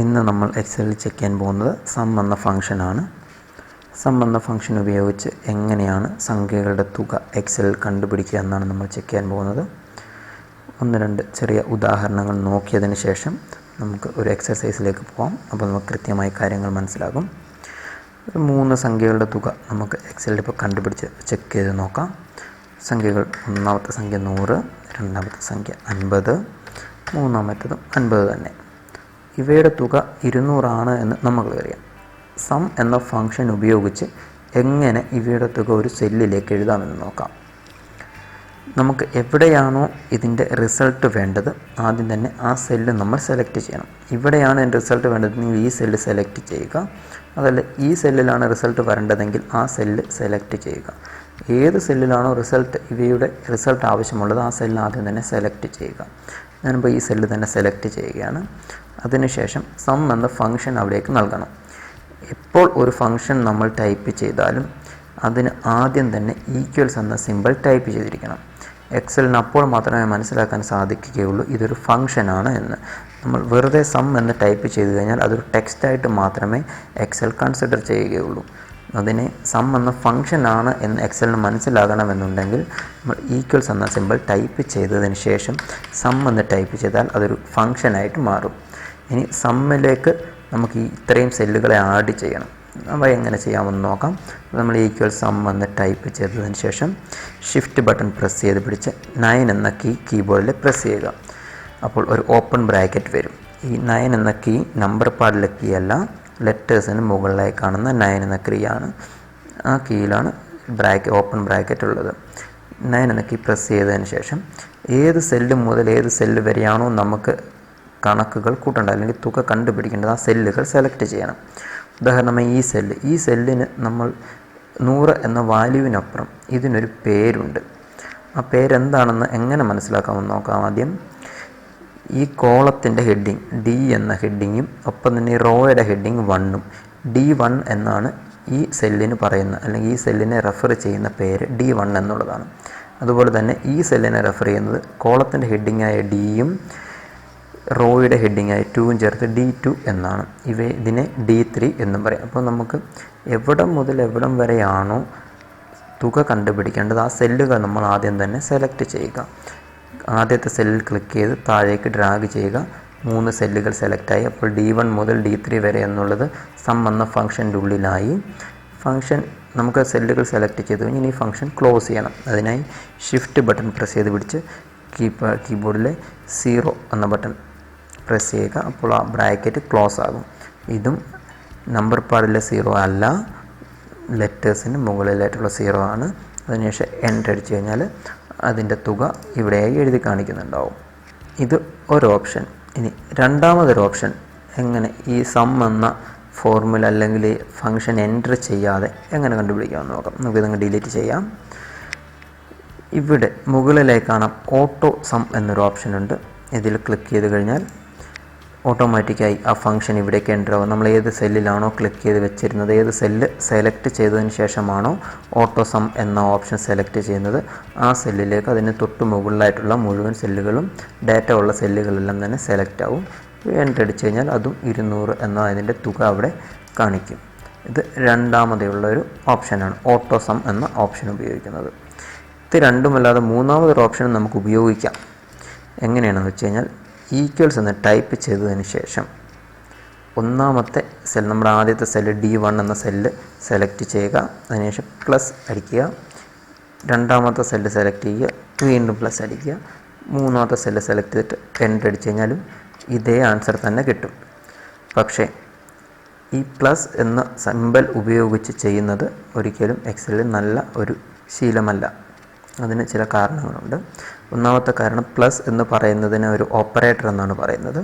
ഇന്ന് നമ്മൾ എക്സലിൽ ചെക്ക് ചെയ്യാൻ പോകുന്നത് സം എന്ന ഫംഗ്ഷനാണ് സം എന്ന ഫംഗ്ഷൻ ഉപയോഗിച്ച് എങ്ങനെയാണ് സംഖ്യകളുടെ തുക എക്സലിൽ കണ്ടുപിടിക്കുക എന്നാണ് നമ്മൾ ചെക്ക് ചെയ്യാൻ പോകുന്നത്. ഒന്ന് രണ്ട് ചെറിയ ഉദാഹരണങ്ങൾ നോക്കിയതിന് ശേഷം നമുക്ക് ഒരു എക്സസൈസിലേക്ക് പോകാം അപ്പോൾ നമുക്ക് കൃത്യമായി കാര്യങ്ങൾ മനസ്സിലാകും. ഒരു മൂന്ന് സംഖ്യകളുടെ തുക നമുക്ക് എക്സലിൽ ഇപ്പോൾ കണ്ടുപിടിച്ച് ചെക്ക് ചെയ്ത് നോക്കാം. സംഖ്യകൾ ഒന്നാമത്തെ സംഖ്യ നൂറ് രണ്ടാമത്തെ സംഖ്യ അൻപത് മൂന്നാമത്തതും അൻപത് തന്നെ. ഇവയുടെ തുക ഇരുന്നൂറാണ് എന്ന് നമുക്കറിയാം സം എന്ന ഫംഗ്ഷൻ ഉപയോഗിച്ച് എങ്ങനെ ഇവയുടെ തുക ഒരു സെല്ലിലേക്ക് എഴുതാമെന്ന് നോക്കാം. നമുക്ക് എവിടെയാണോ ഇതിന്റെ റിസൾട്ട് വേണ്ടത് ആദ്യം തന്നെ ആ സെല്ല് നമ്മൾ സെലക്ട് ചെയ്യണം. ഇവിടെയാണ് എന്റെ റിസൾട്ട് വേണ്ടത് നിങ്ങൾ ഈ സെല്ല് സെലക്ട് ചെയ്യുക. അതല്ല ഈ സെല്ലിലാണ് റിസൾട്ട് വരേണ്ടതെങ്കിൽ ആ സെല്ല് സെലക്ട് ചെയ്യുക. ഏത് സെല്ലിലാണോ റിസൾട്ട് ഇവയുടെ റിസൾട്ട് ആവശ്യമുള്ളത് ആ സെല്ല് ആദ്യം തന്നെ സെലക്ട് ചെയ്യുക. ഞാനിപ്പോൾ ഈ സെല്ല് തന്നെ സെലക്ട് ചെയ്യുകയാണ്. അതിനുശേഷം സം എന്ന ഫംഗ്ഷൻ അവിടേക്ക് നൽകണം. എപ്പോൾ ഒരു ഫംഗ്ഷൻ നമ്മൾ ടൈപ്പ് ചെയ്താലും അതിന് ആദ്യം തന്നെ ഈക്വൽസ് എന്ന സിമ്പിൾ ടൈപ്പ് ചെയ്തിരിക്കണം. എക്സലിന് അപ്പോൾ മാത്രമേ മനസ്സിലാക്കാൻ സാധിക്കുകയുള്ളൂ ഇതൊരു ഫംഗ്ഷനാണ് എന്ന്. നമ്മൾ വെറുതെ സം എന്ന് ടൈപ്പ് ചെയ്തു കഴിഞ്ഞാൽ അതൊരു ടെക്സ്റ്റായിട്ട് മാത്രമേ എക്സൽ കൺസിഡർ ചെയ്യുകയുള്ളൂ. അതിനെ സം എന്ന ഫംഗ്ഷനാണ് എന്ന് എക്സലിന് മനസ്സിലാകണമെന്നുണ്ടെങ്കിൽ നമ്മൾ ഈക്വൽസ് എന്ന സിമ്പിൾ ടൈപ്പ് ചെയ്തതിന് ശേഷം സം എന്ന് ടൈപ്പ് ചെയ്താൽ അതൊരു ഫംഗ്ഷനായിട്ട് മാറും. ഇനി സമ്മിലേക്ക് നമുക്ക് ഇത്രയും സെല്ലുകളെ ആഡ് ചെയ്യണം. അവ എങ്ങനെ ചെയ്യാമെന്ന് നോക്കാം. നമ്മൾ ഈക്വൽ സം എന്ന് ടൈപ്പ് ചെയ്തതിന് ശേഷം ഷിഫ്റ്റ് ബട്ടൺ പ്രസ് ചെയ്ത് പിടിച്ച് നയൻ എന്ന കീ കീബോർഡിൽ പ്രസ് ചെയ്യുക. അപ്പോൾ ഒരു ഓപ്പൺ ബ്രാക്കറ്റ് വരും. ഈ നയൻ എന്ന കീ നമ്പർ പാഡിലെ കീ അല്ല ലെറ്റേഴ്സിന് മുകളിലായി കാണുന്ന നയൻ എന്ന കീയാണ് ആ കീയിലാണ് ബ്രാക്കറ്റ് ഓപ്പൺ ബ്രാക്കറ്റ് ഉള്ളത്. നയൻ എന്ന കീ പ്രസ് ചെയ്തതിന് ശേഷം ഏത് സെല്ല് മുതൽ ഏത് സെല്ല് വരെയാണോ നമുക്ക് കണക്കുകൾ കൂട്ടേണ്ടത് അല്ലെങ്കിൽ തുക കണ്ടുപിടിക്കേണ്ടത് ആ സെല്ലുകൾ സെലക്ട് ചെയ്യണം. ഉദാഹരണമായി ഈ സെല്ല് ഈ സെല്ലിന് നമ്മൾ നൂറ് എന്ന വാല്യുവിനപ്പുറം ഇതിനൊരു പേരുണ്ട്. ആ പേരെന്താണെന്ന് എങ്ങനെ മനസ്സിലാക്കാമെന്ന് നോക്കാം ആദ്യം. ഈ കോളത്തിന്റെ ഹെഡിങ് ഡി എന്ന ഹെഡിങ്ങും ഒപ്പം തന്നെ ഈ റോയുടെ ഹെഡിങ് വണ്ണും ഡി വൺ എന്നാണ് ഈ സെല്ലിന് പറയുന്ന അല്ലെങ്കിൽ ഈ സെല്ലിനെ റെഫർ ചെയ്യുന്ന പേര് ഡി വൺ എന്നുള്ളതാണ്. അതുപോലെ തന്നെ ഈ സെല്ലിനെ റെഫർ ചെയ്യുന്നത് കോളത്തിന്റെ ഹെഡിങ്ങായ ഡിയും റോയുടെ ഹെഡിങ്ങായി ടൂവും ചേർത്ത് ഡി ടു എന്നാണ്. ഇവ ഇതിനെ ഡി ത്രീ എന്നും പറയും. അപ്പോൾ നമുക്ക് എവിടം മുതൽ എവിടം വരെയാണോ തുക കണ്ടുപിടിക്കേണ്ടത് ആ സെല്ലുകൾ നമ്മൾ ആദ്യം തന്നെ സെലക്ട് ചെയ്യുക. ആദ്യത്തെ സെല്ലിൽ ക്ലിക്ക് ചെയ്ത് താഴേക്ക് ഡ്രാഗ് ചെയ്യുക. മൂന്ന് സെല്ലുകൾ സെലക്റ്റായി അപ്പോൾ ഡി വൺ മുതൽ ഡി ത്രീ വരെ എന്നുള്ളത് സം എന്ന ഫംഗ്ഷന്റെ ഉള്ളിലായി. ഫംഗ്ഷൻ നമുക്ക് സെല്ലുകൾ സെലക്ട് ചെയ്ത് കഴിഞ്ഞ് ഇനി ഫംഗ്ഷൻ ക്ലോസ് ചെയ്യണം. അതിനായി ഷിഫ്റ്റ് ബട്ടൺ പ്രസ് ചെയ്ത് പിടിച്ച് കീപ്പാ കീബോർഡിലെ സീറോ എന്ന ബട്ടൺ പ്രസ് ചെയ്യുക അപ്പോൾ ആ ബ്രാക്കറ്റ് ക്ലോസ് ആകും. ഇതും നമ്പർ പാടിലെ സീറോ അല്ല. ലെറ്റേഴ്സിന് മുകളിലായിട്ടുള്ള സീറോ ആണ്. അതിനുശേഷം എന്റർ അടിച്ചു കഴിഞ്ഞാൽ അതിന്റെ തുക ഇവിടെയായി എഴുതി കാണിക്കുന്നുണ്ടാവും. ഇത് ഒരു ഓപ്ഷൻ ഇനി രണ്ടാമതൊരു ഓപ്ഷൻ എങ്ങനെ ഈ സം എന്ന ഫോർമുല അല്ലെങ്കിൽ ഫംഗ്ഷൻ എന്റർ ചെയ്യാതെ എങ്ങനെ കണ്ടുപിടിക്കാമെന്ന് നോക്കാം. നമുക്ക് നമുക്കിതങ്ങ് ഡിലീറ്റ് ചെയ്യാം. ഇവിടെ മുകളിലേക്ക് കാണാം ഓട്ടോ സം എന്നൊരു ഓപ്ഷൻ ഉണ്ട്. ഇതിൽ ക്ലിക്ക് ചെയ്ത് കഴിഞ്ഞാൽ ഓട്ടോമാറ്റിക്കായി ആ ഫംഗ്ഷൻ ഇവിടേക്ക് എന്റർ ആവും. നമ്മൾ ഏത് സെല്ലിലാണോ ക്ലിക്ക് ചെയ്ത് വെച്ചിരുന്നത് ഏത് സെല്ല് സെലക്ട് ചെയ്തതിന് ശേഷമാണോ ഓട്ടോ സം എന്ന ഓപ്ഷൻ സെലക്ട് ചെയ്യുന്നത്. ആ സെല്ലിലേക്ക് അതിന് തൊട്ട് മുകളിലായിട്ടുള്ള മുഴുവൻ സെല്ലുകളും ഡാറ്റ ഉള്ള സെല്ലുകളെല്ലാം തന്നെ സെലക്ട് ആവും. എന്റർ അടിച്ചു കഴിഞ്ഞാൽ അതും ഇരുന്നൂറ് എന്ന അതിന്റെ തുക അവിടെ കാണിക്കും. ഇത് രണ്ടാമതെയുള്ള ഒരു ഓപ്ഷനാണ് ഓട്ടോ സം എന്ന ഓപ്ഷൻ ഉപയോഗിക്കുന്നത്. ഇത് രണ്ടുമല്ലാതെ മൂന്നാമതൊരു ഓപ്ഷനും നമുക്ക് ഉപയോഗിക്കാം. എങ്ങനെയാണെന്ന് വെച്ച് കഴിഞ്ഞാൽ ഈക്വൽസ് എന്ന് ടൈപ്പ് ചെയ്തതിന് ശേഷം ഒന്നാമത്തെ സെൽ നമ്മുടെ ആദ്യത്തെ സെല്ല് ഡി വൺ എന്ന സെല്ല് സെലക്ട് ചെയ്യുക. അതിനുശേഷം പ്ലസ് അടിക്കുക. രണ്ടാമത്തെ സെല്ല് സെലക്ട് ചെയ്യുക. വീണ്ടും പ്ലസ് അടിക്കുക. മൂന്നാമത്തെ സെല്ല് സെലക്ട് ചെയ്തിട്ട് എന്റർ അടിച്ച് കഴിഞ്ഞാലും ഇതേ ആൻസർ തന്നെ കിട്ടും. പക്ഷേ ഈ പ്ലസ് എന്ന സിമ്പൽ ഉപയോഗിച്ച് ചെയ്യുന്നത് ഒരിക്കലും എക്സലിൽ നല്ല ഒരു ശീലമല്ല. അതിന് ചില കാരണങ്ങളുണ്ട്. ഒന്നാമത്തെ കാരണം പ്ലസ് എന്ന് പറയുന്നതിന് ഒരു ഓപ്പറേറ്റർ എന്നാണ് പറയുന്നത്.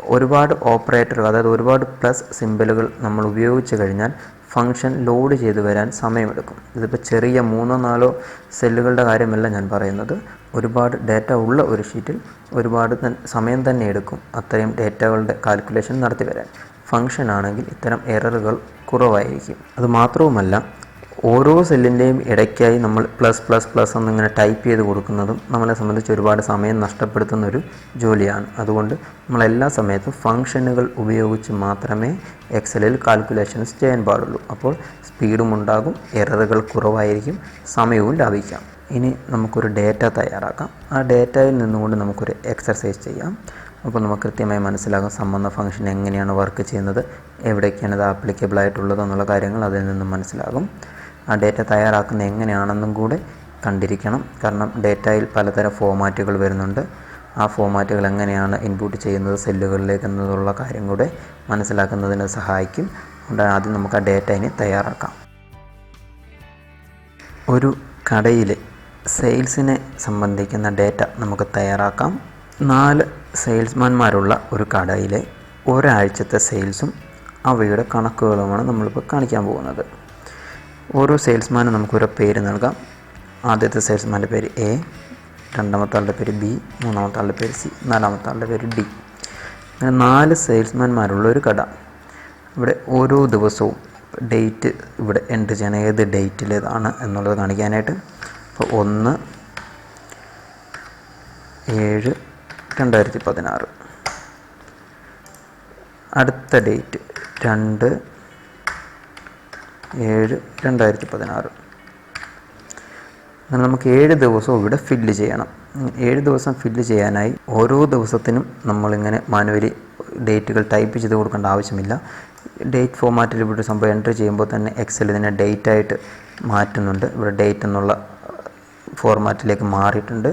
ഒരുപാട് ഓപ്പറേറ്റർ അതായത് ഒരുപാട് പ്ലസ് സിമ്പിളുകൾ നമ്മൾ ഉപയോഗിച്ച് കഴിഞ്ഞാൽ ഫംഗ്ഷൻ ലോഡ് ചെയ്തു വരാൻ സമയമെടുക്കും. ഇതിപ്പോൾ ചെറിയ മൂന്നോ നാലോ സെല്ലുകളുടെ കാര്യമല്ല ഞാൻ പറയുന്നത്. ഒരുപാട് ഡാറ്റ ഉള്ള ഒരു ഷീറ്റിൽ ഒരുപാട് സമയം തന്നെ എടുക്കും അത്രയും ഡാറ്റകളുടെ കാൽക്കുലേഷൻ നടത്തി വരാൻ. ഫംഗ്ഷൻ ആണെങ്കിൽ ഇത്തരം എററുകൾ കുറവായിരിക്കും. അത് മാത്രവുമല്ല ഓരോ സെല്ലിന്റെയും ഇടയ്ക്കായി നമ്മൾ പ്ലസ് പ്ലസ് പ്ലസ് എന്നിങ്ങനെ ടൈപ്പ് ചെയ്ത് കൊടുക്കുന്നതും നമ്മളെ സംബന്ധിച്ച് ഒരുപാട് സമയം നഷ്ടപ്പെടുത്തുന്ന ഒരു ജോലിയാണ്. അതുകൊണ്ട് നമ്മൾ എല്ലാ സമയത്തും ഫങ്ഷനുകൾ ഉപയോഗിച്ച് മാത്രമേ എക്സലിൽ കാൽക്കുലേഷൻസ് ചെയ്യാൻ പാടുള്ളൂ. അപ്പോൾ സ്പീഡും ഉണ്ടാകും എററുകൾ കുറവായിരിക്കും സമയവും ലാഭിക്കാം. ഇനി നമുക്കൊരു ഡേറ്റ തയ്യാറാക്കാം. ആ ഡേറ്റയിൽ നിന്നുകൊണ്ട് നമുക്കൊരു എക്സർസൈസ് ചെയ്യാം. അപ്പോൾ നമുക്ക് കൃത്യമായി മനസ്സിലാകും സംബന്ധ ഫംഗ്ഷൻ എങ്ങനെയാണ് വർക്ക് ചെയ്യുന്നത് എവിടേക്കാണ് ഇത് ആപ്ലിക്കബിൾ ആയിട്ടുള്ളത് എന്നുള്ള കാര്യങ്ങൾ അതിൽ നിന്നും മനസ്സിലാകും. ആ ഡേറ്റ തയ്യാറാക്കുന്നത് എങ്ങനെയാണെന്നും കൂടെ കണ്ടിരിക്കണം. കാരണം ഡേറ്റയിൽ പലതരം ഫോമാറ്റുകൾ വരുന്നുണ്ട്. ആ ഫോമാറ്റുകൾ എങ്ങനെയാണ് ഇൻപുട്ട് ചെയ്യുന്നത് സെല്ലുകളിലേക്ക് എന്നതുള്ള കാര്യം കൂടെ മനസ്സിലാക്കുന്നതിന് സഹായിക്കും. അതുകൊണ്ട് ആദ്യം നമുക്ക് ആ ഡേറ്റ ഇനി തയ്യാറാക്കാം. ഒരു കടയിൽ സെയിൽസിനെ സംബന്ധിക്കുന്ന ഡേറ്റ നമുക്ക് തയ്യാറാക്കാം. നാല് സെയിൽസ്മാൻമാരുള്ള ഒരു കടയിലെ ഒരാഴ്ചത്തെ സെയിൽസും അവയുടെ കണക്കുകളുമാണ് നമ്മളിപ്പോൾ കാണിക്കാൻ പോകുന്നത്. ഓരോ സെയിൽസ്മാനും നമുക്കൊരു പേര് നൽകാം. ആദ്യത്തെ സെയിൽസ്മാന്റെ പേര് എ രണ്ടാമത്തെ ആളുടെ പേര് ബി മൂന്നാമത്തെ ആളുടെ പേര് സി നാലാമത്തെ ആളുടെ പേര് ഡി. അങ്ങനെ നാല് സെയിൽസ്മാൻമാരുള്ള ഒരു കട. ഇവിടെ ഓരോ ദിവസവും ഡേറ്റ് ഇവിടെ എൻട്രി ചെയ്യണം. ഏത് ഡേറ്റിലേതാണ് എന്നുള്ളത് കാണിക്കാനായിട്ട്. അപ്പോൾ ഒന്ന് ഏഴ് രണ്ടായിരത്തി പതിനാറ്. അടുത്ത ഡേറ്റ് രണ്ട് ഏഴ് രണ്ടായിരത്തി പതിനാറ് അങ്ങനെ നമുക്ക് ഏഴ് ദിവസവും ഇവിടെ ഫില്ല് ചെയ്യണം. ഏഴ് ദിവസം ഫില്ല് ചെയ്യാനായി ഓരോ ദിവസത്തിനും നമ്മളിങ്ങനെ മാനുവലി ഡേറ്റുകൾ ടൈപ്പ് ചെയ്ത് കൊടുക്കേണ്ട ആവശ്യമില്ല. ഡേറ്റ് ഫോമാറ്റിൽ ഇവിടെ സംഭവം എന്റർ ചെയ്യുമ്പോൾ തന്നെ എക്സൽ ഇതിനെ ഡേറ്റ് ആയിട്ട് മാറ്റുന്നുണ്ട്. ഇവിടെ ഡേറ്റ് എന്നുള്ള ഫോർമാറ്റിലേക്ക് മാറിയിട്ടുണ്ട്.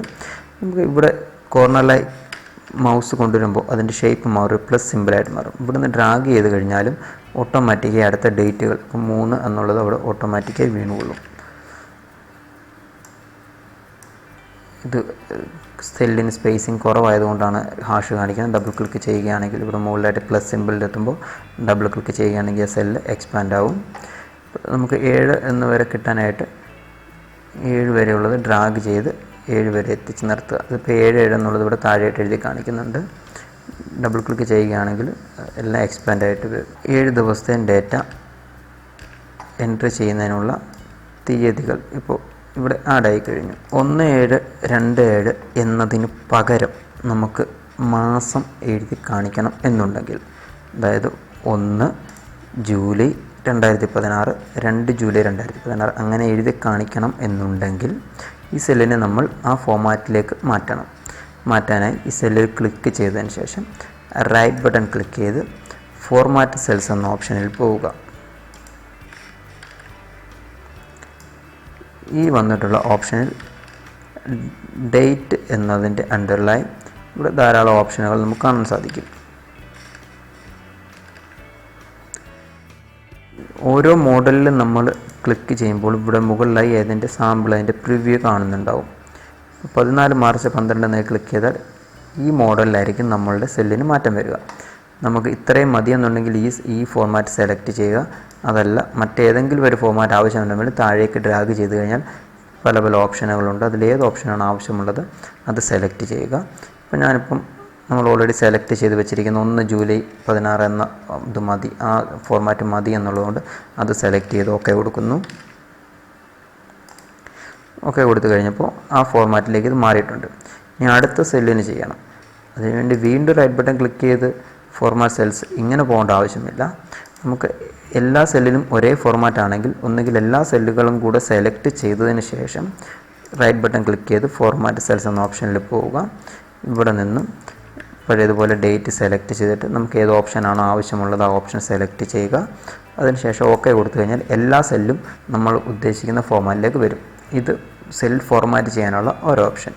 നമുക്ക് ഇവിടെ കോർണറിലായി മൗസ് കൊണ്ടുവരുമ്പോൾ അതിന്റെ ഷേപ്പ് മാറും പ്ലസ് സിമ്പിളായിട്ട് മാറും. ഇവിടുന്ന് ഡ്രാഗ് ചെയ്ത് കഴിഞ്ഞാലും ഓട്ടോമാറ്റിക്കായി അടുത്ത ഡേറ്റുകൾ. ഇപ്പം മൂന്ന് എന്നുള്ളത് അവിടെ ഓട്ടോമാറ്റിക്കായി വീണുകൊള്ളും. ഇത് സെല്ലിന് സ്പേസിങ് കുറവായതുകൊണ്ടാണ് ഹാഷ് കാണിക്കുന്നത്. ഡബിൾ ക്ലിക്ക് ചെയ്യുകയാണെങ്കിൽ ഇവിടെ മുകളിലായിട്ട് പ്ലസ് സിമ്പിളിൽ എത്തുമ്പോൾ ഡബിൾ ക്ലിക്ക് ചെയ്യുകയാണെങ്കിൽ സെല്ല് എക്സ്പാൻഡ് ആവും. നമുക്ക് ഏഴ് എന്ന് വരെ കിട്ടാനായിട്ട് ഏഴ് വരെയുള്ളത് ഡ്രാഗ് ചെയ്ത് ഏഴ് വരെ എത്തിച്ച് നിർത്തുക. അതിപ്പോൾ ഏഴ് ഏഴ് എന്നുള്ളത് ഇവിടെ താഴെയായിട്ട് എഴുതി കാണിക്കുന്നുണ്ട്. ഡബിൾ ക്ലിക്ക് ചെയ്യുകയാണെങ്കിൽ എല്ലാം എക്സ്പാൻഡ് ആയിട്ട് വരും. ഏഴ് ദിവസത്തെ ഡേറ്റ എൻട്രി ചെയ്യുന്നതിനുള്ള തീയതികൾ ഇപ്പോൾ ഇവിടെ ആഡായി കഴിഞ്ഞു. ഒന്ന് ഏഴ് രണ്ട് ഏഴ് എന്നതിന് പകരം നമുക്ക് മാസം എഴുതി കാണിക്കണം എന്നുണ്ടെങ്കിൽ. അതായത് ഒന്ന് ജൂലൈ രണ്ടായിരത്തി പതിനാറ് രണ്ട് ജൂലൈ രണ്ടായിരത്തി പതിനാറ് അങ്ങനെ എഴുതി കാണിക്കണം എന്നുണ്ടെങ്കിൽ ഈ സെല്ലിനെ നമ്മൾ ആ ഫോമാറ്റിലേക്ക് മാറ്റണം. മാറ്റാനായി ഈ സെല്ലിൽ ക്ലിക്ക് ചെയ്തതിന് ശേഷം റൈറ്റ് ബട്ടൺ ക്ലിക്ക് ചെയ്ത് ഫോർമാറ്റ് സെൽസ് എന്ന ഓപ്ഷനിൽ പോവുക. ഈ വന്നിട്ടുള്ള ഓപ്ഷനിൽ ഡേറ്റ് എന്നതിന്റെ അണ്ടർലൈൻ ഇവിടെ ധാരാളം ഓപ്ഷനുകൾ നമുക്ക് കാണാൻ സാധിക്കും. ഓരോ മോഡലിലും നമ്മൾ ക്ലിക്ക് ചെയ്യുമ്പോൾ ഇവിടെ മുകളിലായി അതിന്റെ സാമ്പിൾ അതിന്റെ പ്രിവ്യൂ കാണുന്നുണ്ടാവും. പതിനാല് മാർച്ച് പന്ത്രണ്ട് എന്ന് ക്ലിക്ക് ചെയ്താൽ ഈ മോഡലിലായിരിക്കും നമ്മളുടെ സെല്ലിന് മാറ്റം വരിക. നമുക്ക് ഇത്രയും മതിയെന്നുണ്ടെങ്കിൽ ഈ ഈ ഫോർമാറ്റ് സെലക്ട് ചെയ്യുക. അതല്ല മറ്റേതെങ്കിലും ഒരു ഫോർമാറ്റ് ആവശ്യമുണ്ടെങ്കിൽ താഴേക്ക് ഡ്രാഗ് ചെയ്ത് കഴിഞ്ഞാൽ പല പല ഓപ്ഷനുകളുണ്ട് അതിലേത് ഓപ്ഷനാണ് ആവശ്യമുള്ളത് അത് സെലക്ട് ചെയ്യുക. ഇപ്പം ഞാനിപ്പം നമ്മൾ ഓൾറെഡി സെലക്ട് ചെയ്ത് വെച്ചിരിക്കുന്ന ഒന്ന് ജൂലൈ പതിനാറ് എന്ന ഇത് മതി. ആ ഫോർമാറ്റ് മതി എന്നുള്ളതുകൊണ്ട് അത് സെലക്ട് ചെയ്ത് ഓക്കെ കൊടുക്കുന്നു. ഓക്കെ കൊടുത്തു കഴിഞ്ഞപ്പോൾ ആ ഫോർമാറ്റിലേക്ക് ഇത് മാറിയിട്ടുണ്ട്. ഇനി അടുത്ത സെല്ലിന് ചെയ്യണം. അതിനുവേണ്ടി വീണ്ടും റൈറ്റ് ബട്ടൺ ക്ലിക്ക് ചെയ്ത് ഫോർമാറ്റ് സെൽസ് ഇങ്ങനെ പോകേണ്ട ആവശ്യമില്ല. നമുക്ക് എല്ലാ സെല്ലിലും ഒരേ ഫോർമാറ്റ് ആണെങ്കിൽ ഒന്നുകിൽ എല്ലാ സെല്ലുകളും കൂടെ സെലക്ട് ചെയ്തതിന് ശേഷം റൈറ്റ് ബട്ടൺ ക്ലിക്ക് ചെയ്ത് ഫോർമാറ്റ് സെൽസ് എന്ന ഓപ്ഷനിൽ പോവുക. ഇവിടെ നിന്നും പഴയതുപോലെ ഡേറ്റ് സെലക്ട് ചെയ്തിട്ട് നമുക്ക് ഏത് ഓപ്ഷനാണോ ആവശ്യമുള്ളത് ആ ഓപ്ഷൻ സെലക്ട് ചെയ്യുക. അതിനുശേഷം ഓക്കെ കൊടുത്തു കഴിഞ്ഞാൽ എല്ലാ സെല്ലും നമ്മൾ ഉദ്ദേശിക്കുന്ന ഫോർമാറ്റിലേക്ക് വരും. ഇത് സെൽ ഫോർമാറ്റ് ചെയ്യാനുള്ള ഒരു ഓപ്ഷൻ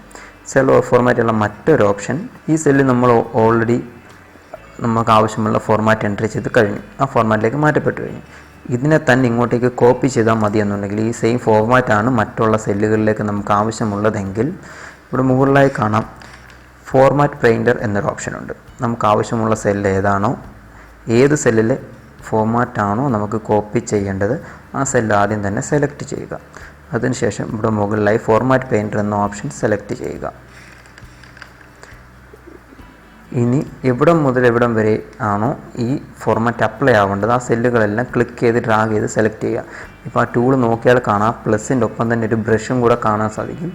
സെൽ ഫോർമാറ്റ് ഉള്ള മറ്റൊരു ഓപ്ഷൻ ഈ സെല്ലിൽ നമ്മൾ ഓൾറെഡി നമുക്ക് ആവശ്യമുള്ള ഫോർമാറ്റ് എൻട്രി ചെയ്ത് കഴിഞ്ഞു. ആ ഫോർമാറ്റിലേക്ക് മാറ്റപ്പെട്ടു കഴിഞ്ഞു. ഇതിനെ തന്നെ ഇങ്ങോട്ടേക്ക് കോപ്പി ചെയ്താൽ മതി എന്നുണ്ടെങ്കിൽ ഈ സെയിം ഫോർമാറ്റാണ് മറ്റുള്ള സെല്ലുകളിലേക്ക് നമുക്ക് ആവശ്യമുള്ളതെങ്കിൽ ഇവിടെ മുകളിലായി കാണാം. ഫോർമാറ്റ് പെയിന്റർ എന്നൊരു ഓപ്ഷനുണ്ട് നമുക്ക് ആവശ്യമുള്ള സെല്ല് ഏതാണോ ഏത് സെല്ലിലെ ഫോർമാറ്റാണോ നമുക്ക് കോപ്പി ചെയ്യേണ്ടത് ആ സെല്ല് ആദ്യം തന്നെ സെലക്ട് ചെയ്യുക. അതിനുശേഷം ഇവിടെ മുകളിലായി ഫോർമാറ്റ് പെയിന്റർ എന്ന ഓപ്ഷൻ സെലക്ട് ചെയ്യുക. ഇനി എവിടം മുതൽ എവിടം വരെ ആണോ ഈ ഫോർമാറ്റ് അപ്ലൈ ആവേണ്ടത് ആ സെല്ലുകളെല്ലാം ക്ലിക്ക് ചെയ്ത് ഡ്രാഗ് ചെയ്ത് സെലക്ട് ചെയ്യുക. ഇപ്പോൾ ആ ടൂൾ നോക്കിയാൽ കാണാം പ്ലസിന്റെ ഒപ്പം തന്നെ ഒരു ബ്രഷും കൂടെ കാണാൻ സാധിക്കും.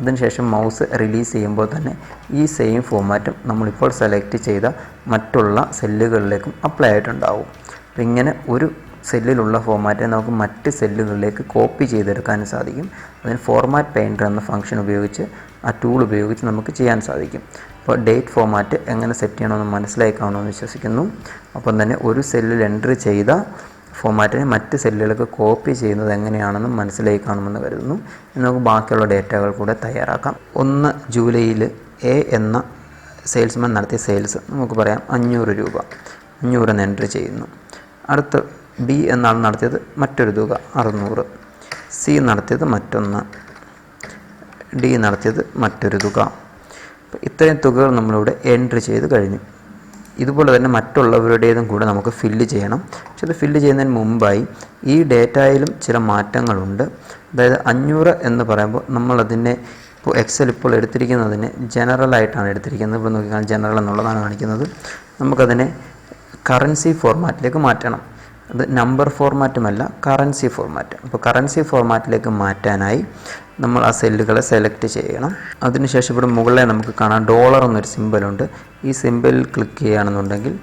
അതിനുശേഷം മൗസ് റിലീസ് ചെയ്യുമ്പോൾ തന്നെ ഈ സെയിം ഫോർമാറ്റും നമ്മളിപ്പോൾ സെലക്ട് ചെയ്ത മറ്റുള്ള സെല്ലുകളിലേക്കും അപ്ലൈ ആയിട്ടുണ്ടാവും. അപ്പം ഇങ്ങനെ ഒരു സെല്ലിലുള്ള ഫോർമാറ്റ് നമുക്ക് മറ്റ് സെല്ലുകളിലേക്ക് കോപ്പി ചെയ്തെടുക്കാൻ സാധിക്കും. അതിന് ഫോർമാറ്റ് പെയിന്റർ എന്ന ഫംഗ്ഷൻ ഉപയോഗിച്ച് ആ ടൂൾ ഉപയോഗിച്ച് നമുക്ക് ചെയ്യാൻ സാധിക്കും. അപ്പോൾ ഡേറ്റ് ഫോർമാറ്റ് എങ്ങനെ സെറ്റ് ചെയ്യണമെന്ന് മനസ്സിലാക്കാമെന്ന് വിശ്വസിക്കുന്നു. അപ്പം തന്നെ ഒരു സെല്ലിൽ എൻട്രി ചെയ്ത ഫോർമാറ്റിനെ മറ്റ് സെല്ലുകൾക്ക് കോപ്പി ചെയ്യുന്നത് എങ്ങനെയാണെന്ന് മനസ്സിലായി കാണുമെന്ന് കരുതുന്നു നമുക്ക് ബാക്കിയുള്ള ഡേറ്റകൾ കൂടെ തയ്യാറാക്കാം. ഒന്ന് ജൂലൈയിൽ എ എന്ന സെയിൽസ്മാൻ നടത്തിയ സെയിൽസ് നമുക്ക് പറയാം അഞ്ഞൂറ് രൂപ. അഞ്ഞൂറ് എൻട്രി ചെയ്യുന്നു. അടുത്ത ബി എന്നാൾ നടത്തിയത് മറ്റൊരു തുക അറുന്നൂറ്. സി നടത്തിയത് മറ്റൊന്ന്. ഡി നടത്തിയത് മറ്റൊരു തുക. ഇത്രയും തുകകൾ നമ്മളിവിടെ എൻട്രി ചെയ്ത് കഴിഞ്ഞു. ഇതുപോലെ തന്നെ മറ്റുള്ളവരുടേതും കൂടെ നമുക്ക് ഫില്ല് ചെയ്യണം. പക്ഷെ അത് ഫില്ല് ചെയ്യുന്നതിന് മുമ്പായി ഈ ഡേറ്റയിലും ചില മാറ്റങ്ങളുണ്ട്. അതായത് അഞ്ഞൂറ് എന്ന് പറയുമ്പോൾ നമ്മളതിനെ ഇപ്പോൾ എക്സൽ ഇപ്പോൾ എടുത്തിരിക്കുന്നതിന് ജനറൽ ആയിട്ടാണ് എടുത്തിരിക്കുന്നത്. ഇപ്പോൾ നോക്കിയാൽ ജനറൽ എന്നുള്ളതാണ് കാണിക്കുന്നത്. നമുക്കതിനെ കറൻസി ഫോർമാറ്റിലേക്ക് മാറ്റണം. അത് നമ്പർ ഫോർമാറ്റുമല്ല കറൻസി ഫോർമാറ്റ് അപ്പോൾ കറൻസി ഫോർമാറ്റിലേക്ക് മാറ്റാനായി നമ്മൾ ആ സെല്ലുകളെ സെലക്ട് ചെയ്യണം. അതിനുശേഷം ഇവിടെ മുകളിലെ നമുക്ക് കാണാം ഡോളർ എന്നൊരു സിമ്പലുണ്ട് ഈ സിമ്പലിൽ ക്ലിക്ക് ചെയ്യുകയാണെന്നുണ്ടെങ്കിൽ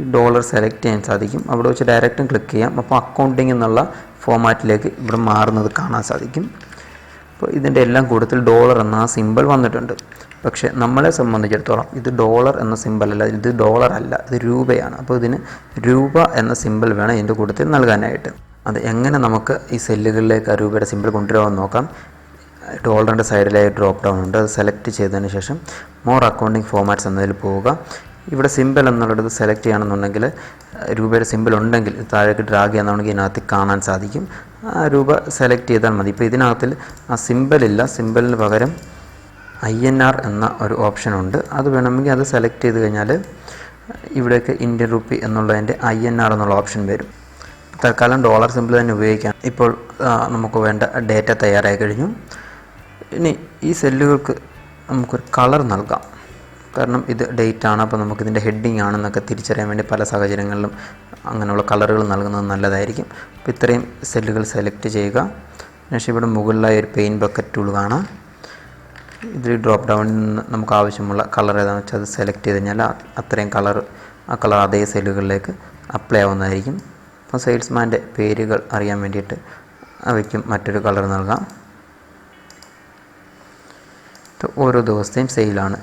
ഈ ഡോളർ സെലക്ട് ചെയ്യാൻ സാധിക്കും. അവിടെ വെച്ച് ഡയറക്റ്റും ക്ലിക്ക് ചെയ്യാം. അപ്പോൾ അക്കൗണ്ടിങ് എന്നുള്ള ഫോർമാറ്റിലേക്ക് ഇവിടെ മാറുന്നത് കാണാൻ സാധിക്കും. അപ്പോൾ ഇതിന്റെ എല്ലാം കൂടുതൽ ഡോളർ എന്ന ആ സിമ്പൽ വന്നിട്ടുണ്ട്. പക്ഷേ നമ്മളെ സംബന്ധിച്ചിടത്തോളം ഇത് ഡോളർ എന്ന സിമ്പൽ അല്ല ഇത് ഡോളർ അല്ല ഇത് രൂപയാണ്. അപ്പോൾ ഇതിന് രൂപ എന്ന സിമ്പൽ വേണം ഇതിന്റെ കൂട്ടത്തിൽ നൽകാനായിട്ട്. അത് എങ്ങനെ നമുക്ക് ഈ സെല്ലുകളിലേക്ക് ആ രൂപയുടെ സിമ്പിൾ കൊണ്ടുവരാമെന്ന് നോക്കാം. ഡോളറിന്റെ സൈഡിലായി ഡ്രോപ്പ് ഡൗൺ ഉണ്ട്. അത് സെലക്ട് ചെയ്തതിന് ശേഷം മോർ അക്കൗണ്ടിങ് ഫോമാറ്റ്സ് എന്നതിൽ പോവുക. ഇവിടെ സിമ്പിൾ എന്നുള്ളത് സെലക്ട് ചെയ്യണമെന്നുണ്ടെങ്കിൽ രൂപയുടെ സിമ്പിൾ ഉണ്ടെങ്കിൽ താഴേക്ക് ഡ്രാഗ് ചെയ്യാന്നുണ്ടെങ്കിൽ ഇതിനകത്ത് കാണാൻ സാധിക്കും. ആ രൂപ സെലക്ട് ചെയ്താൽ മതി. ഇപ്പോൾ ഇതിനകത്തിൽ ആ സിമ്പിളില്ല സിമ്പിളിന് പകരം ഐ എൻ ആർ എന്ന ഒരു ഓപ്ഷൻ ഉണ്ട്. അത് വേണമെങ്കിൽ അത് സെലക്ട് ചെയ്ത് കഴിഞ്ഞാൽ ഇവിടെയൊക്കെ ഇന്ത്യൻ റുപ്പി എന്നുള്ളതിന്റെ ഐ എൻ ആർ എന്നുള്ള ഓപ്ഷൻ വരും. തൽക്കാലം ഡോളർ സിമ്പിൾ തന്നെ ഉപയോഗിക്കാം. ഇപ്പോൾ നമുക്ക് വേണ്ട ഡേറ്റ തയ്യാറായി കഴിഞ്ഞു. ഇനി ഈ സെല്ലുകൾക്ക് നമുക്കൊരു കളർ നൽകാം. കാരണം ഇത് ഡേറ്റ് ആണ് അപ്പോൾ നമുക്കിതിന്റെ ഹെഡിങ് ആണെന്നൊക്കെ തിരിച്ചറിയാൻ വേണ്ടി പല സാഹചര്യങ്ങളിലും അങ്ങനെയുള്ള കളറുകൾ നൽകുന്നത് നല്ലതായിരിക്കും. അപ്പോൾ ഇത്രയും സെല്ലുകൾ സെലക്ട് ചെയ്യുക. പക്ഷേ ഇവിടെ മുകളിലായി ഒരു പെയിൻ ബക്കറ്റ് ടൂൾ കാണാം. ഇതിൽ ഡ്രോപ്പ് നിന്ന് നമുക്ക് ആവശ്യമുള്ള കളർ ഏതാണെന്ന് വെച്ചാൽ അത് സെലക്ട് ചെയ്ത് കഴിഞ്ഞാൽ അത്രയും കളർ ആ കളർ അതേ സെല്ലുകളിലേക്ക് അപ്ലൈ ആവുന്നതായിരിക്കും. അപ്പോൾ സെയിൽസ്മാന്റെ പേരുകൾ അറിയാൻ വേണ്ടിയിട്ട് അവയ്ക്കും മറ്റൊരു കളർ നൽകാം. ഓരോ ദിവസത്തെയും സെയിലാണ്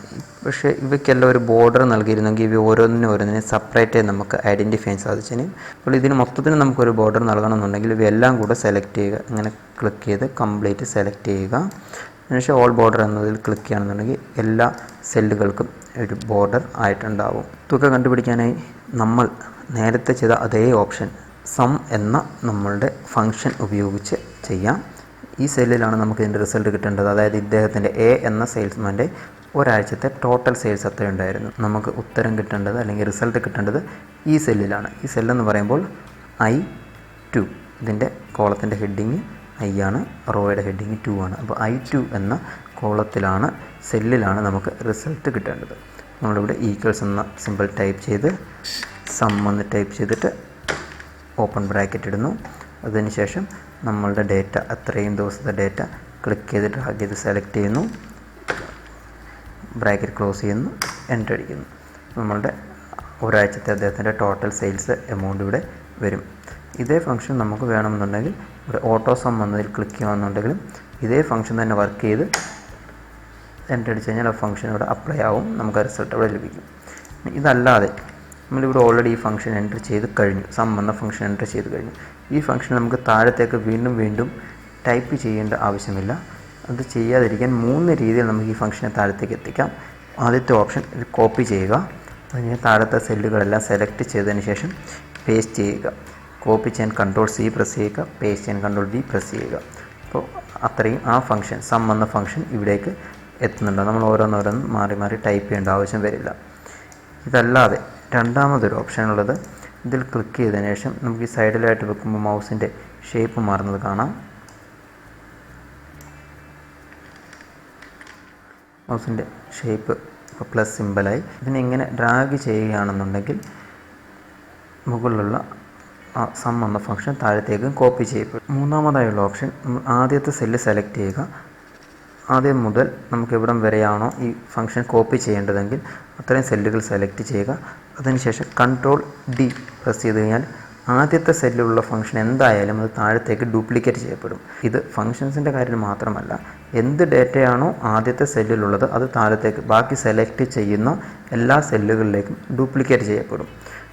പക്ഷേ ഇവയ്ക്കെല്ലാം ഒരു ബോർഡർ നൽകിയിരുന്നെങ്കിൽ ഇവ ഓരോന്നിനും ഓരോന്നിനെ സെപ്പറേറ്റ് നമുക്ക് ഐഡന്റിഫൈ ചെയ്യാൻ അപ്പോൾ ഇതിന് മൊത്തത്തിന് നമുക്കൊരു ബോർഡർ നൽകണമെന്നുണ്ടെങ്കിൽ ഇവയെല്ലാം കൂടെ സെലക്ട് ചെയ്യുക. അങ്ങനെ ക്ലിക്ക് ചെയ്ത് കംപ്ലീറ്റ് സെലക്ട് ചെയ്യുക. അതിനുശേഷം ഓൾ ബോർഡർ എന്നതിൽ ക്ലിക്ക് ചെയ്യുകയാണെന്നുണ്ടെങ്കിൽ എല്ലാ സെല്ലുകൾക്കും ഒരു ബോർഡർ ആയിട്ടുണ്ടാവും. തുക കണ്ടുപിടിക്കാനായി നമ്മൾ നേരത്തെ ചെയ്ത അതേ ഓപ്ഷൻ സം എന്ന നമ്മളുടെ ഫങ്ഷൻ ഉപയോഗിച്ച് ചെയ്യാം. ഈ സെല്ലിലാണ് നമുക്ക് ഇതിന്റെ റിസൾട്ട് കിട്ടേണ്ടത്. അതായത് ഇദ്ദേഹത്തിന്റെ എ എന്ന സെയിൽസ്മാന്റെ ഒരാഴ്ചത്തെ ടോട്ടൽ സെയിൽസ് അത്ര ഉണ്ടായിരുന്നു നമുക്ക് ഉത്തരം കിട്ടേണ്ടത് അല്ലെങ്കിൽ റിസൾട്ട് കിട്ടേണ്ടത് ഈ സെല്ലിലാണ് ഈ സെല്ലെന്ന് പറയുമ്പോൾ ഐ ടു ഇതിന്റെ കോളത്തിന്റെ ഹെഡിങ് ഐ ആണ് റോയുടെ ഹെഡിങ് ടു ആണ്. അപ്പോൾ ഐ ടു എന്ന കോളത്തിലാണ് സെല്ലിലാണ് നമുക്ക് റിസൾട്ട് കിട്ടേണ്ടത്. നമ്മളിവിടെ ഈക്വൽസ് എന്ന സിമ്പിൾ ടൈപ്പ് ചെയ്ത് സം എന്ന് ടൈപ്പ് ചെയ്തിട്ട് ഓപ്പൺ ബ്രാക്കറ്റ് ഇടുന്നു. അതിനുശേഷം നമ്മളുടെ ഡേറ്റ അത്രയും ദിവസത്തെ ഡേറ്റ ക്ലിക്ക് ചെയ്ത് ഡ്രാഗ് ചെയ്ത് സെലക്ട് ചെയ്യുന്നു. ബ്രാക്കറ്റ് ക്ലോസ് ചെയ്യുന്നു എന്റർ അടിക്കുന്നു. നമ്മളുടെ ഒരാഴ്ചത്തെ അദ്ദേഹത്തിന്റെ ടോട്ടൽ സെയിൽസ് എമൗണ്ട് ഇവിടെ വരും. ഇതേ ഫംഗ്ഷൻ നമുക്ക് വേണമെന്നുണ്ടെങ്കിൽ ഇവിടെ ഓട്ടോ സം എന്നതിൽ ക്ലിക്ക് ചെയ്യുകയാണെന്നുണ്ടെങ്കിൽ ഇതേ ഫംഗ്ഷൻ തന്നെ വർക്ക് ചെയ്ത് എന്റർ അടിച്ച് കഴിഞ്ഞാൽ ആ ഫംഗ്ഷൻ ഇവിടെ അപ്ലൈ ആവും. നമുക്ക് ആ റിസൾട്ട് ഇവിടെ ലഭിക്കും. ഇതല്ലാതെ നമ്മളിവിടെ ഓൾറെഡി ഈ ഫംഗ്ഷൻ എന്റർ ചെയ്ത് കഴിഞ്ഞു. സം എന്ന ഫംഗ്ഷൻ എന്റർ ചെയ്ത് കഴിഞ്ഞു. ഈ ഫംഗ്ഷൻ നമുക്ക് താഴത്തേക്ക് വീണ്ടും വീണ്ടും ടൈപ്പ് ചെയ്യേണ്ട ആവശ്യമില്ല. അത് ചെയ്യാതിരിക്കാൻ മൂന്ന് രീതിയിൽ നമുക്ക് ഈ ഫംഗ്ഷനെ താഴത്തേക്ക് എത്തിക്കാം. ആദ്യത്തെ ഓപ്ഷൻ കോപ്പി ചെയ്യുക. അതിന് താഴത്തെ സെല്ലുകളെല്ലാം സെലക്ട് ചെയ്തതിന് ശേഷം പേസ്റ്റ് ചെയ്യുക. കോപ്പി ചെയ്യാൻ കൺട്രോൾ സി പ്രസ് ചെയ്യുക പേസ്റ്റ് ചെയ്യാൻ കൺട്രോൾ വി പ്രസ് ചെയ്യുക. അപ്പോൾ അത്രയും ആ ഫംഗ്ഷൻ സം എന്ന ഫംഗ്ഷൻ ഇവിടേക്ക് എത്തുന്നുണ്ട്. നമ്മൾ ഓരോന്നോരോന്ന് മാറി മാറി ടൈപ്പ് ചെയ്യേണ്ട ആവശ്യം വരില്ല. ഇതല്ലാതെ രണ്ടാമതൊരു ഓപ്ഷൻ ഉള്ളത് ഇതിൽ ക്ലിക്ക് ചെയ്തതിന് ശേഷം നമുക്ക് ഈ സൈഡിലായിട്ട് വെക്കുമ്പോൾ മൗസിന്റെ ഷേപ്പ് മാറുന്നത് കാണാം. മൗസിന്റെ ഷേപ്പ് ഇപ്പോൾ പ്ലസ് സിമ്പിളായി ഇതിനെ ഇങ്ങനെ ഡ്രാഗ് ചെയ്യുകയാണെന്നുണ്ടെങ്കിൽ മുകളിലുള്ള ആ സം എന്ന ഫംഗ്ഷൻ താഴത്തേക്ക് കോപ്പി ചെയ്യപ്പെടും. മൂന്നാമതായുള്ള ഓപ്ഷൻ ആദ്യത്തെ സെല്ല് സെലക്ട് ചെയ്യുക. ആദ്യം മുതൽ നമുക്ക് എവിടം വരെയാണോ ഈ ഫംഗ്ഷൻ കോപ്പി ചെയ്യേണ്ടതെങ്കിൽ അത്രയും സെല്ലുകൾ സെലക്ട് ചെയ്യുക. അതിനുശേഷം കൺട്രോൾ ഡി പ്രസ് ചെയ്ത് കഴിഞ്ഞാൽ ആദ്യത്തെ സെല്ലിലുള്ള ഫംഗ്ഷൻ എന്തായാലും അത് താഴത്തേക്ക് ഡ്യൂപ്ലിക്കേറ്റ് ചെയ്യപ്പെടും. ഇത് ഫംഗ്ഷൻസിന്റെ കാര്യം മാത്രമല്ല എന്ത് ഡേറ്റയാണോ ആദ്യത്തെ സെല്ലിലുള്ളത് അത് താഴത്തേക്ക് ബാക്കി സെലക്ട് ചെയ്യുന്ന എല്ലാ സെല്ലുകളിലേക്കും ഡ്യൂപ്ലിക്കേറ്റ് ചെയ്യപ്പെടും.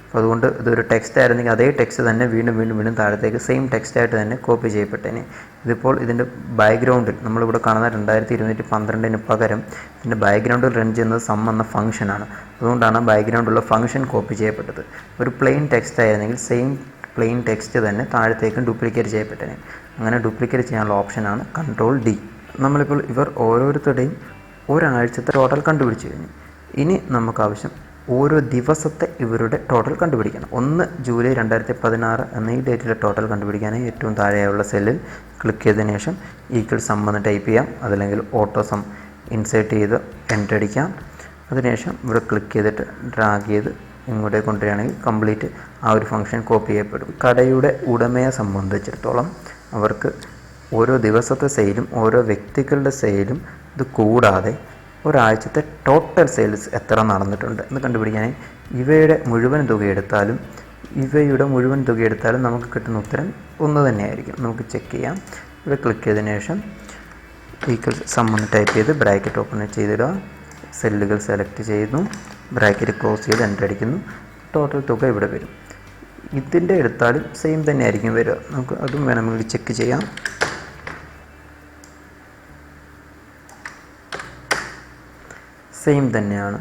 അപ്പോൾ അതുകൊണ്ട് ഇതൊരു ടെക്സ്റ്റ് ആയിരുന്നെങ്കിൽ അതേ ടെക്സ്റ്റ് തന്നെ വീണ്ടും വീണ്ടും വീണ്ടും താഴത്തേക്ക് സെയിം ടെക്സ്റ്റ് ആയിട്ട് തന്നെ കോപ്പി ചെയ്യപ്പെട്ടേനെ. ഇതിപ്പോൾ ഇതിന്റെ ബാക്ക്ഗ്രൗണ്ടിൽ നമ്മളിവിടെ കാണുന്ന രണ്ടായിരത്തി ഇരുന്നൂറ്റി പന്ത്രണ്ടിന് പകരം ഇതിന്റെ ബാക്ക്ഗ്രൗണ്ടിൽ റൺ ചെയ്യുന്നത് സം എന്ന ഫംഗ്ഷനാണ് അതുകൊണ്ടാണ് ബാക്ക്ഗ്രൗണ്ടുള്ള ഫംഗ്ഷൻ കോപ്പി ചെയ്യപ്പെട്ടത്. ഒരു പ്ലെയിൻ ടെക്സ്റ്റ് ആയിരുന്നെങ്കിൽ സെയിം പ്ലെയിൻ ടെക്സ്റ്റ് തന്നെ താഴത്തേക്കും ഡ്യൂപ്ലിക്കേറ്റ് ചെയ്യപ്പെട്ടേനെ. അങ്ങനെ ഡ്യൂപ്ലിക്കേറ്റ് ചെയ്യാനുള്ള ഓപ്ഷനാണ് കൺട്രോൾ ഡി നമ്മളിപ്പോൾ ഇവർ ഓരോരുത്തരുടെയും ഒരാഴ്ചത്തെ ടോട്ടൽ കണ്ടുപിടിച്ചു കഴിഞ്ഞു. ഇനി നമുക്ക് ആവശ്യം ഓരോ ദിവസത്തെ ഇവരുടെ ടോട്ടൽ കണ്ടുപിടിക്കണം. ഒന്ന് ജൂലൈ രണ്ടായിരത്തി പതിനാറ് എന്ന ഈ ഡേറ്റിലെ ടോട്ടൽ കണ്ടുപിടിക്കാനായി ഏറ്റവും താഴെയുള്ള സെല്ലിൽ ക്ലിക്ക് ചെയ്തതിന് ശേഷം ഈക്വൽ സം എന്ന് ടൈപ്പ് ചെയ്യാം. അതല്ലെങ്കിൽ ഓട്ടോ സം ഇൻസേർട്ട് ചെയ്ത് എന്റർ അടിക്കാം. അതിനുശേഷം ഇവിടെ ക്ലിക്ക് ചെയ്തിട്ട് ഡ്രാഗ് ചെയ്ത് ഇങ്ങോട്ടേക്ക് കൊണ്ടുവരികയാണെങ്കിൽ കംപ്ലീറ്റ് ആ ഒരു ഫംഗ്ഷൻ കോപ്പി ചെയ്യപ്പെടും. കടയുടെ ഉടമയെ സംബന്ധിച്ചിടത്തോളം അവർക്ക് ഓരോ ദിവസത്തെ സെയിലും ഓരോ വ്യക്തികളുടെ സെയിലും ഇത് കൂടാതെ ഒരാഴ്ചത്തെ ടോട്ടൽ സെയിൽസ് എത്ര നടന്നിട്ടുണ്ട് എന്ന് കണ്ടുപിടിക്കാൻ ഇവയുടെ മുഴുവൻ തുക എടുത്താലും ഇവയുടെ മുഴുവൻ തുക എടുത്താലും നമുക്ക് കിട്ടുന്ന ഉത്തരം ഒന്ന് തന്നെയായിരിക്കും. നമുക്ക് ചെക്ക് ചെയ്യാം. ഇവിടെ ക്ലിക്ക് ചെയ്തതിന് ശേഷം ഈക്വൽ സം എന്ന് ടൈപ്പ് ചെയ്ത് ബ്രാക്കറ്റ് ഓപ്പൺ ചെയ്തിടുക. സെല്ലുകൾ സെലക്ട് ചെയ്യുന്നു. ബ്രാക്കറ്റ് ക്ലോസ് ചെയ്ത് എന്റർ അടിക്കുന്നു. ടോട്ടൽ തുക ഇവിടെ വരും. ഇതിന്റെ എടുത്താലും സെയിം തന്നെ ആയിരിക്കും വരിക. നമുക്ക് അതും വേണമെങ്കിൽ ചെക്ക് ചെയ്യാം. സെയിം തന്നെയാണ്.